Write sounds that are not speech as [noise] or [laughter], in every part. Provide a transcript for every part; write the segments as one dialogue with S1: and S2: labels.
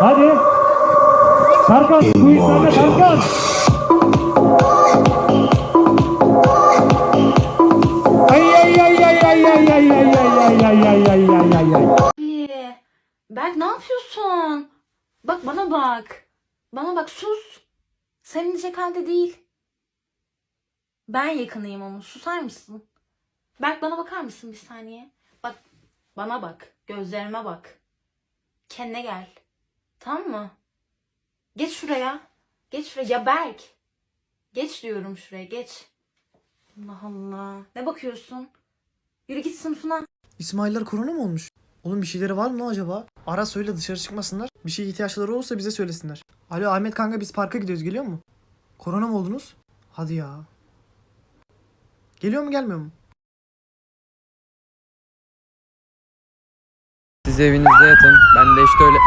S1: Hadi. Tarkan, bu işlerde Tarkan. Ay ay ay ay ay ay ay ay ay ay ay ay ay ay ay ay.
S2: Ee, Berk ne yapıyorsun? Bak bana bak. Bana bak sus. Sen inecek halde değil. Ben yakınıyım ama susar mısın? Berk bana bakar mısın bir saniye? Bak bana bak. Gözlerime bak. Kendine gel. Tamam mı? Geç şuraya. Geç şuraya. Ya Berk. Geç diyorum şuraya geç. Allah Allah. Ne bakıyorsun? Yürü git sınıfına.
S3: İsmail'ler korona mı olmuş? Oğlum bir şeyleri var mı lan acaba? Ara söyle dışarı çıkmasınlar. Bir şeye ihtiyaçları olursa bize söylesinler. Alo Ahmet kanka biz parka gidiyoruz geliyor mu? Korona mı oldunuz? Hadi ya. Geliyor mu gelmiyor mu?
S4: Siz evinizde yatın. Ben de işte öyle...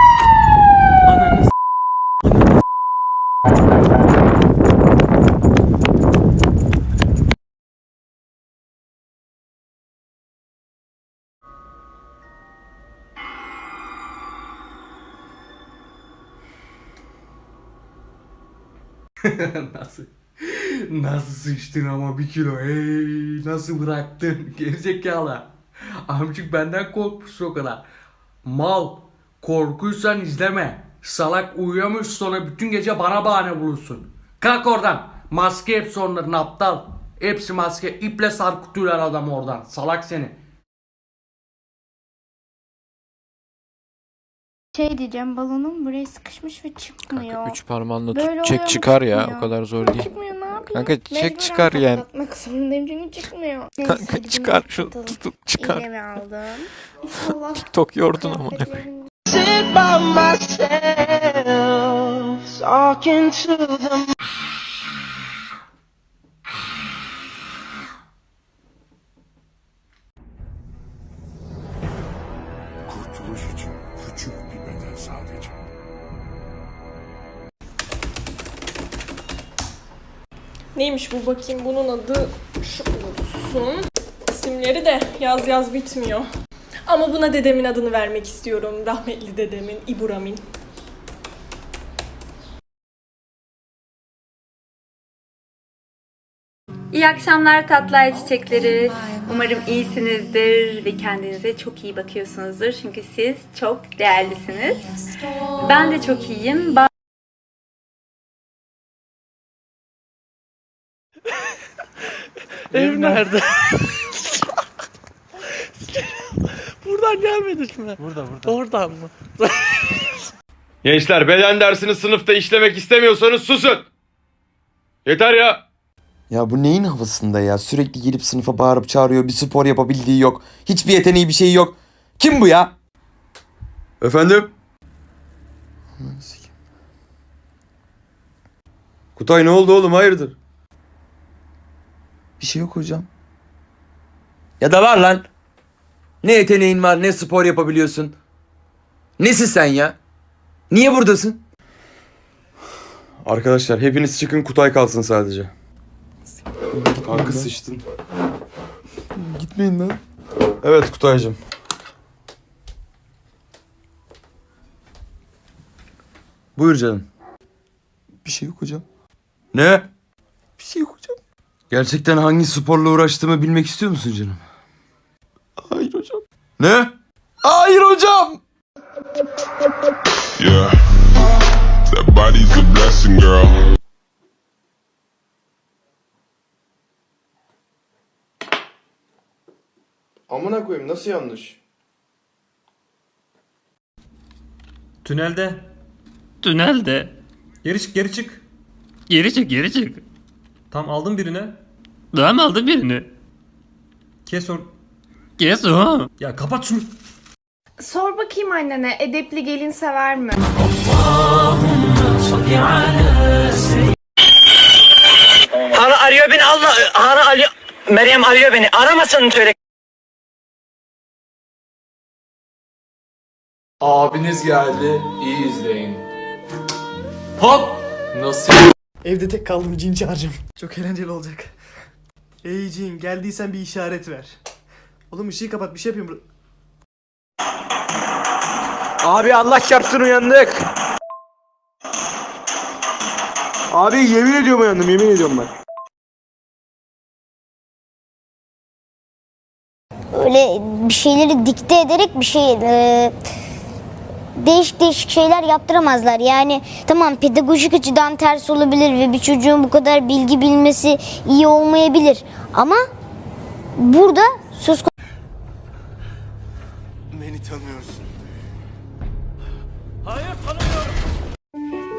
S4: [laughs]
S5: Nasıl? Nasıl sıçtın ama bir kilo? Hey nasıl bıraktın? [laughs] Gerizekalı. Amcık benden korkmuş o kadar. Mal korkuysan izleme salak uyuyamış sonra bütün gece bana bahane bulursun kalk oradan maske hepsi onların aptal hepsi maske iple sarkıtıyorlar adam oradan salak seni
S6: Şey diyeceğim balonum buraya sıkışmış ve çıkmıyor.
S7: Kanka üç parmağınla
S6: Böyle
S7: tut
S6: oluyor
S7: çek
S6: mu,
S7: çıkar ya
S6: çıkmıyor?
S7: o kadar zor
S6: Ama
S7: değil.
S6: Çıkmıyor ne yapayım?
S7: Kanka çek
S6: Mecburen
S7: çıkar yani.
S6: kapatmak zorundayım çünkü çıkmıyor.
S7: Kanka
S6: Neyse, hadi
S7: çıkar şu tutup çıkar.
S6: İğnemi aldım. İnşallah [laughs]
S7: Tok yordun ama.
S6: kıyafetlerim
S8: Kurtuluş için küçük bir bedel sadece.
S9: Neymiş bu bakayım bunun adı şu olsun. İsimleri de yaz yaz bitmiyor. Ama buna dedemin adını vermek istiyorum. Rahmetli dedemin İburamin.
S10: İyi akşamlar tatlı ay çiçekleri. Umarım iyisinizdir ve kendinize çok iyi bakıyorsunuzdur. Çünkü siz çok değerlisiniz. Ben de çok iyiyim. Ba- [laughs]
S3: Ev nerede? [laughs] Buradan gelmedik mi? Burada burada. Oradan mı?
S11: Gençler beden dersini sınıfta işlemek istemiyorsanız susun. Yeter ya.
S12: Ya bu neyin havasında ya? Sürekli gelip sınıfa bağırıp çağırıyor. Bir spor yapabildiği yok. Hiçbir yeteneği bir şeyi yok. Kim bu ya?
S11: Efendim? Kutay ne oldu oğlum hayırdır?
S12: Bir şey yok hocam. Ya da var lan. Ne yeteneğin var ne spor yapabiliyorsun. Nesin sen ya? Niye buradasın?
S11: Arkadaşlar hepiniz çıkın Kutay kalsın sadece. Kanka sıçtın.
S12: Gitmeyin lan.
S11: Evet Kutaycığım. Buyur canım.
S12: Bir şey yok hocam.
S11: Ne?
S12: Bir şey yok hocam.
S11: Gerçekten hangi sporla uğraştığımı bilmek istiyor musun canım?
S12: Hayır hocam.
S11: Ne?
S12: Hayır hocam.
S8: Yeah. That body's a blessing, girl.
S11: Amına koyayım nasıl yanlış?
S1: Tünelde.
S7: Tünelde.
S1: Geri çık, geri çık.
S7: Geri çık geri çık.
S1: Tam aldım birine.
S7: Daha mı aldın birini?
S1: Kes or...
S7: Kes o.
S1: Ya kapat şunu.
S6: Sor bakayım annene edepli gelin sever mi?
S3: Hana arıyor beni Allah. Hana arıyor. Meryem arıyor beni. Aramasın söyle.
S5: Abiniz geldi iyi izleyin hop nasıl
S3: Evde tek kaldım cin çağıracağım. Çok eğlenceli olacak. Ey cin geldiysen bir işaret ver. Oğlum ışığı kapat bir şey yapayım.
S12: Abi Allah çarpsın uyandık. Abi yemin ediyorum uyandım yemin ediyorum bak.
S13: öyle bir şeyleri dikte ederek bir şey e, değişik değişik şeyler yaptıramazlar. Yani tamam pedagojik açıdan ters olabilir ve bir çocuğun bu kadar bilgi bilmesi iyi olmayabilir. Ama burada söz konusu
S8: Beni tanıyorsun.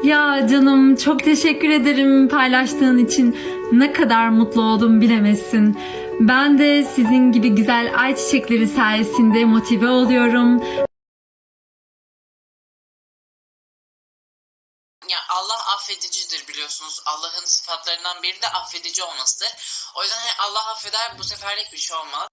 S10: Ya canım çok teşekkür ederim paylaştığın için. Ne kadar mutlu oldum bilemezsin. Ben de sizin gibi güzel ay çiçekleri sayesinde motive oluyorum.
S2: Biliyorsunuz. Allah'ın sıfatlarından biri de affedici olmasıdır. O yüzden hani Allah affeder bu seferlik bir şey olmaz.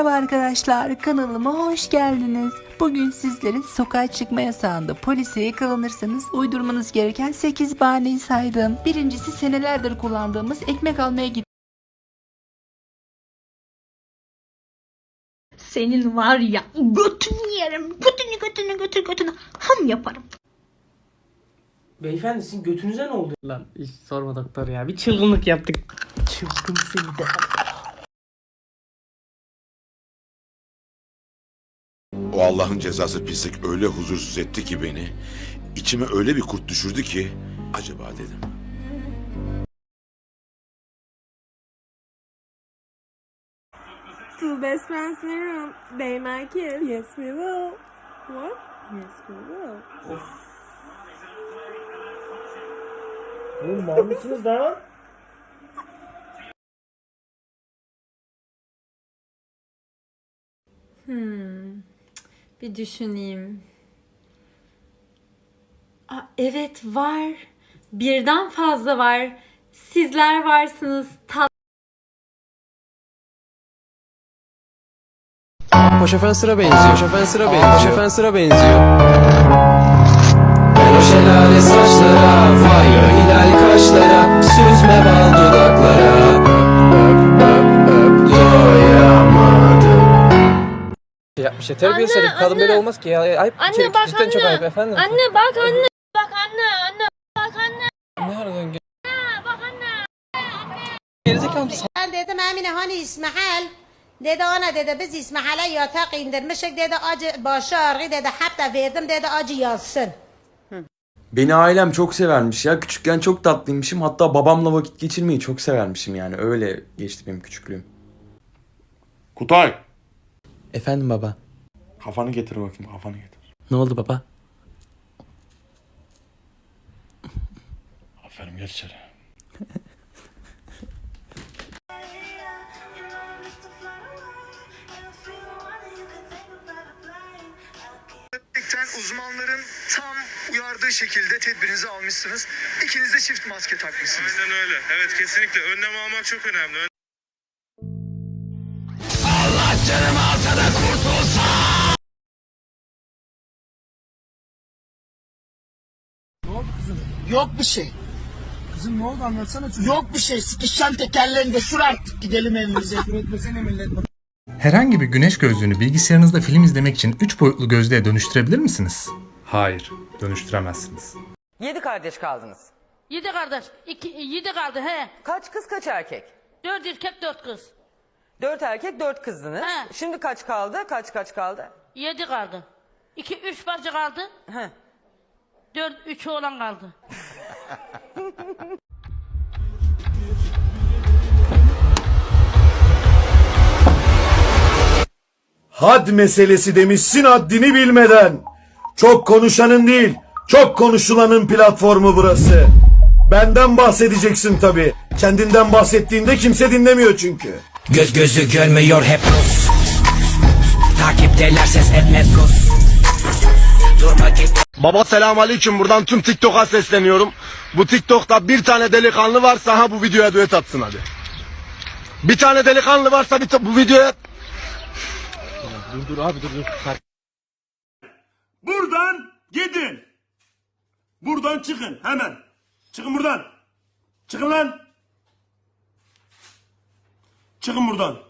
S14: Merhaba arkadaşlar, kanalıma hoş geldiniz. Bugün sizlere sokağa çıkma yasağında polise yakalanırsanız uydurmanız gereken 8 bahaneyi saydım. Birincisi senelerdir kullandığımız ekmek almaya git.
S9: Senin var ya götünü yerim. Götünü götünü götür götünü ham yaparım.
S3: Beyefendi sizin götünüze ne oldu?
S4: Lan hiç sorma doktor ya. Bir çılgınlık yaptık.
S3: Çılgın seni de.
S8: Allah'ın cezası pislik öyle huzursuz etti ki beni. İçime öyle bir kurt düşürdü ki acaba dedim.
S9: Two best friends in a room. They might kiss. Yes we will. What? Yes we will.
S3: Oğlum mal mısınız lan?
S10: Hmm. Bir düşüneyim. Aa, evet var. Birden fazla var. Sizler varsınız. Tat
S4: Poşefen sıra benziyor. Poşefen sıra benziyor. Poşefen sıra benziyor. Ben o şelale saçlara, hilal kaşlara, süzme bal dudaklara. Yapmış ya terbiyesiz herif. Kadın böyle olmaz ki ya. Ayıp.
S9: Anne,
S4: Cidden
S9: bak
S4: çok
S9: anne.
S4: ayıp efendim.
S9: Anne bak anne. Bak anne anne. Bak anne.
S4: Ne aradan gel?
S9: Bak anne.
S4: Gerizekalı mısın?
S13: Ben dedim Emine hani İsmail dedi ana dedi biz İsmail'e yatak indirmişik dedi acı başı ağrı dedi hatta verdim dedi acı yazsın.
S12: Beni ailem çok severmiş ya. Küçükken çok tatlıymışım. Hatta babamla vakit geçirmeyi çok severmişim yani. Öyle geçti benim küçüklüğüm.
S8: Kutay.
S12: Efendim baba.
S8: Kafanı getir bakayım kafanı getir.
S12: Ne oldu baba?
S8: Aferin geç içeri.
S3: uzmanların tam uyardığı şekilde tedbirinizi almışsınız. İkiniz de çift maske takmışsınız.
S8: Aynen öyle. Evet kesinlikle önlem almak çok önemli.
S3: Yok bir şey. Kızım ne oldu anlatsana çocuğum. Yok bir şey. Sıkışan tekerlerinde sür artık gidelim evimize. Üretmesene millet.
S1: Herhangi bir güneş gözlüğünü bilgisayarınızda film izlemek için 3 boyutlu gözlüğe dönüştürebilir misiniz? Hayır, dönüştüremezsiniz.
S4: Yedi kardeş kaldınız.
S9: Yedi kardeş. İki, yedi kaldı he.
S4: Kaç kız kaç erkek?
S9: Dört erkek dört kız.
S4: Dört erkek dört kızdınız.
S9: He.
S4: Şimdi kaç kaldı? Kaç kaç kaldı?
S9: Yedi kaldı. İki üç bacı kaldı.
S4: He.
S9: Dört üç oğlan kaldı.
S11: Had meselesi demişsin haddini bilmeden. Çok konuşanın değil, çok konuşulanın platformu burası. Benden bahsedeceksin tabi. Kendinden bahsettiğinde kimse dinlemiyor çünkü.
S12: Göz gözü görmüyor hep Rus. Takipteler ses etme sus.
S15: Baba selam aleyküm buradan tüm TikTok'a sesleniyorum. Bu TikTok'ta bir tane delikanlı varsa ha bu videoya düet atsın hadi. Bir tane delikanlı varsa bir bu videoya...
S16: Dur dur abi dur dur.
S15: Buradan gidin. Buradan çıkın hemen. Çıkın buradan. Çıkın lan. Çıkın buradan.